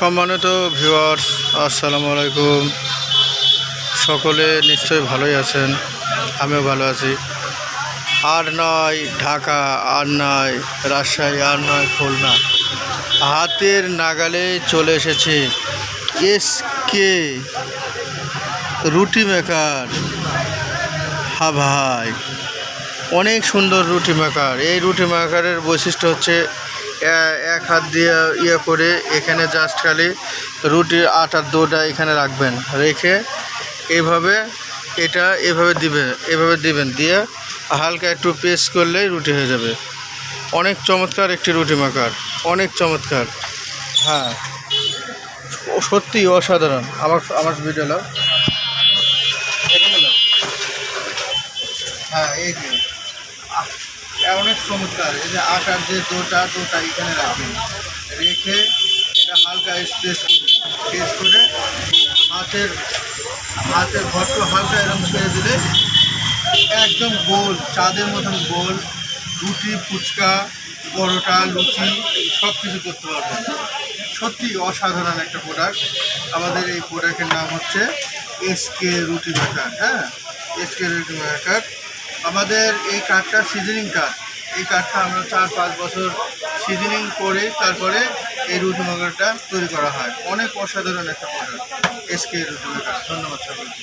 সম্মানিত ভিউয়ার্স আসসালামু আলাইকুম। সকলে নিশ্চয়ই ভালোই আছেন, আমিও ভালো আছি। আর নয় ঢাকা, আর নয় রাজশাহী, আর নয় খুলনা। হাতের নাগালে চলে এসেছে। এস কে রুটি মেকার হা ভাই, অনেক সুন্দর রুটি মেকার এই রুটি মেকারের বৈশিষ্ট্য হচ্ছে এক হাত দিয়ে ইয়ে করে এখানে জাস্ট খালি রুটির আটার দোটা এখানে রাখবেন। রেখে এভাবে এটা এভাবে দিবেন এভাবে দিবেন। দিয়ে হালকা একটু পেস্ট করলেই রুটি হয়ে যাবে। অনেক চমৎকার একটি রুটি মাকার অনেক চমৎকার। হ্যাঁ। সত্যি অসাধারণ। আমার আমার ভিডিও হ্যাঁ এই অনেক চমৎকার। এই যে আটার যে দোটা দোটা এখানে রাখবেন রেখে এটা হালকা স্পেস স্পেস করে হাতের হাতের ঘট্ট হালকা এরকম করে দিলে একদম গোল, চাঁদের মতন গোল, রুটি, ফুচকা, পরোটা, লুচি সব কিছু করতে পারবেন সত্যি অসাধারণ একটা প্রোডাক্ট আমাদের এই প্রোডাক্টের নাম হচ্ছে এসকে রুটি মেকার হ্যাঁ? এসকে রুটি মেকার আমাদের এই কাঠটা সিজনিং কাঠ। এই কাঠটা আমরা চার পাঁচ বছর সিজনিং করে তারপরে এই রুটি তৈরি করা হয়। অনেক অসাধারণ একটা প্রোডাক্ট এসকে রুটি মেকার ধন্যবাদ সকলকে।